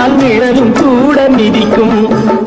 நினைத்தால் நிழலும் கூட மிதிக்கும்.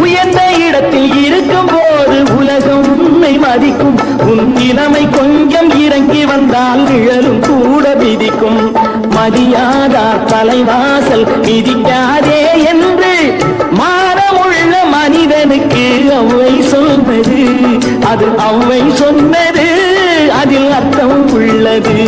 உயர்ந்த இடத்தில் இருக்கும் போது உலகம் உன்னை மதிக்கும். உன் நிலைமை கொஞ்சம் இறங்கி வந்தால் நிழலும் கூட மிதிக்கும். மதியாதா தலைவாசல் மிதிக்காதே என்று மாறமுள்ள மனிதனுக்கு அவ்வை சொன்னது. அது அவ்வை சொன்னது. அதில் அர்த்தம் உள்ளது.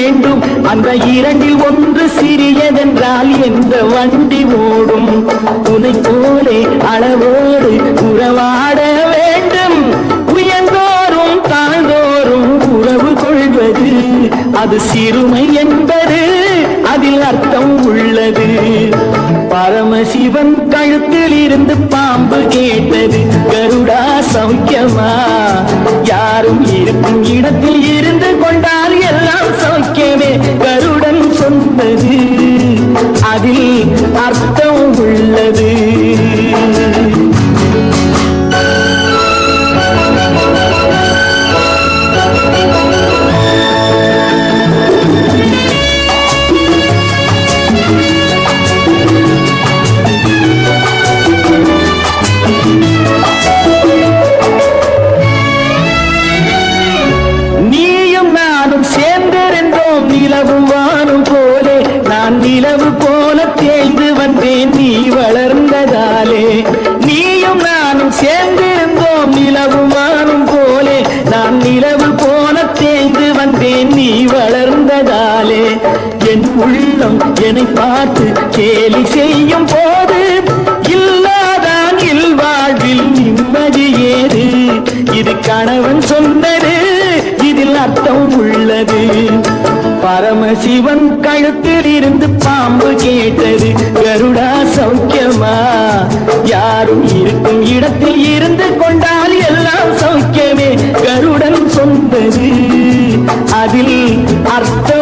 வேண்டும். அந்த இரண்டில் ஒன்று சிறியதென்றால் எந்த வண்டி ஓடும்? துணை போலே அளவோடு உறவாட வேண்டும். உயர்ந்தோறும் தாழ்ந்தோறும் உறவு கொள்வது அது சிறுமை என்பது அதில் அர்த்தம் உள்ளது. பரமசிவன் கழுத்தில் இருந்து பாம்பு கேட்டது கருடா சௌக்கியமா? யாரும் இருக்கும் இடத்தில் இருந்து கொண்டால் எல்லாம் சௌக்கியமே. கருடன் சொன்னது அதில் அர்த்தம் உள்ளது. நீ வளர்ந்ததாலே என் உள்ளம் என்னை பார்த்து கேலி செய்யும் போது இல்லாதான் இல்வாழ்வில் நிம்மதி ஏது? இது கணவன் சொன்னது இதில் அர்த்தம் உள்ளது. பரமசிவன் கழுத்தில் இருந்து பாம்பு கேட்டது கருடா சௌக்கியமா? யாரும் இருக்கும் இடத்தில் இருந்து கொண்டா சௌக்கியமே கருடன் சொந்தது. அதில் அர்த்தம்